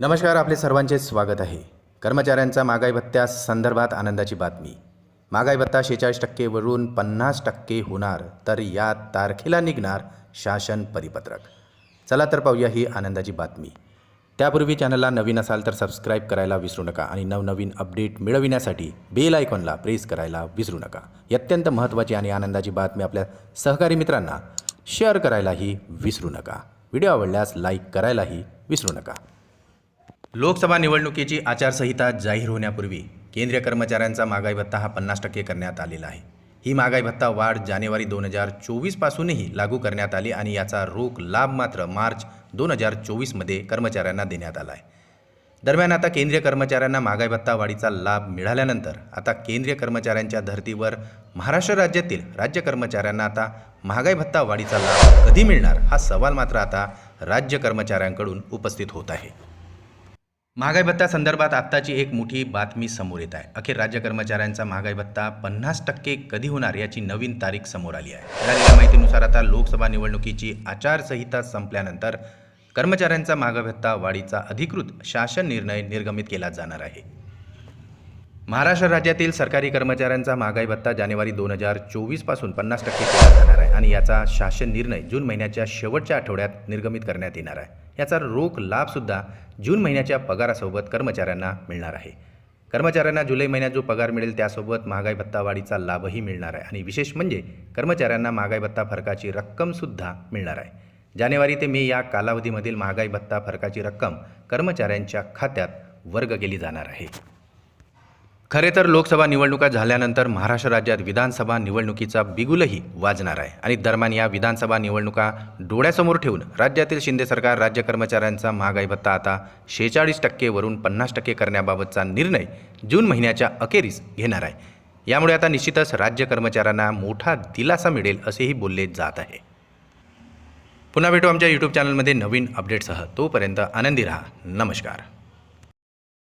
नमस्कार आपले सर्वांचे स्वागत आहे. कर्मचाऱ्यांचा महागाई भत्त्या संदर्भात आनंदाची बातमी. महागाई भत्ता शेहेचाळीस टक्केवरून पन्नास टक्के होणार तर या तारखेला निघणार शासन परिपत्रक. चला तर पाहूया ही आनंदाची बातमी. त्यापूर्वी चॅनलला नवीन असाल तर सबस्क्राईब करायला विसरू नका आणि नवनवीन अपडेट मिळविण्यासाठी बेल आयकॉनला प्रेस करायला विसरू नका. अत्यंत महत्त्वाची आणि आनंदाची बातमी आपल्या सहकारी मित्रांना शेअर करायलाही विसरू नका. व्हिडिओ आवडल्यास लाईक करायलाही विसरू नका. लोकसभा निवडणुकीची आचारसंहिता जाहीर होण्यापूर्वी केंद्रीय कर्मचाऱ्यांचा महागाई भत्ता हा पन्नास टक्के करण्यात आलेला आहे. ही महागाई भत्ता वाढ जानेवारी दोन हजार चोवीसपासूनही लागू करण्यात आली आणि याचा रोख लाभ मात्र मार्च दोन हजार चोवीसमध्ये कर्मचाऱ्यांना देण्यात आला आहे. दरम्यान आता केंद्रीय कर्मचाऱ्यांना महागाई भत्ता वाढीचा लाभ मिळाल्यानंतर आता केंद्रीय कर्मचाऱ्यांच्या धर्तीवर महाराष्ट्र राज्यातील राज्य कर्मचाऱ्यांना आता महागाई भत्ता वाढीचा लाभ कधी मिळणार हा सवाल मात्र आता राज्य कर्मचाऱ्यांकडून उपस्थित होत आहे. महागाई भत्ता संदर्भात आत्ताची एक मोठी बातमी समोर येत आहे. अखेर राज्य कर्मचाऱ्यांचा महागाई भत्ता पन्नास टक्के कधी होणार याची नवीन तारीख समोर आली आहे. मिळालेल्या माहितीनुसार आता लोकसभा निवडणुकीची आचारसंहिता संपल्यानंतर कर्मचाऱ्यांचा महागाई भत्ता वाढीचा अधिकृत शासन निर्णय निर्गमित केला जाणार आहे. महाराष्ट्र राज्यातील सरकारी कर्मचाऱ्यांचा महागाई भत्ता जानेवारी दोन हजार चोवीसपासून पन्नास टक्के केला जाणार आहे आणि याचा शासन निर्णय जून महिन्याच्या शेवटच्या आठवड्यात निर्गमित करण्यात येणार आहे. याचा रोख लाभसुद्धा जून महिन्याच्या पगारासोबत कर्मचाऱ्यांना मिळणार आहे. कर्मचाऱ्यांना जुलै महिन्यात जो पगार मिळेल त्यासोबत महागाई भत्ता वाढीचा लाभही मिळणार आहे आणि विशेष म्हणजे कर्मचाऱ्यांना महागाई भत्ता फरकाची रक्कमसुद्धा मिळणार आहे. जानेवारी ते मे या कालावधीमधील महागाई भत्ता फरकाची रक्कम कर्मचाऱ्यांच्या खात्यात वर्ग केली जाणार आहे. खरे तर लोकसभा निवडणुका झाल्यानंतर महाराष्ट्र राज्यात विधानसभा निवडणुकीचा बिगुलही वाजणार आहे. आणि दरम्यान या विधानसभा निवडणुका डोळ्यासमोर ठेवून राज्यातील शिंदे सरकार राज्य कर्मचाऱ्यांचा महागाई भत्ता आता शेहेचाळीस टक्केवरून पन्नास टक्के करण्याबाबतचा निर्णय जून महिन्याच्या अखेरीस घेणार आहे. यामुळे आता निश्चितच राज्य कर्मचाऱ्यांना मोठा दिलासा मिळेल असेही बोलले जात आहे. पुन्हा भेटू आमच्या यूट्यूब चॅनलमध्ये नवीन अपडेटसह तोपर्यंत आनंदी राहा. नमस्कार.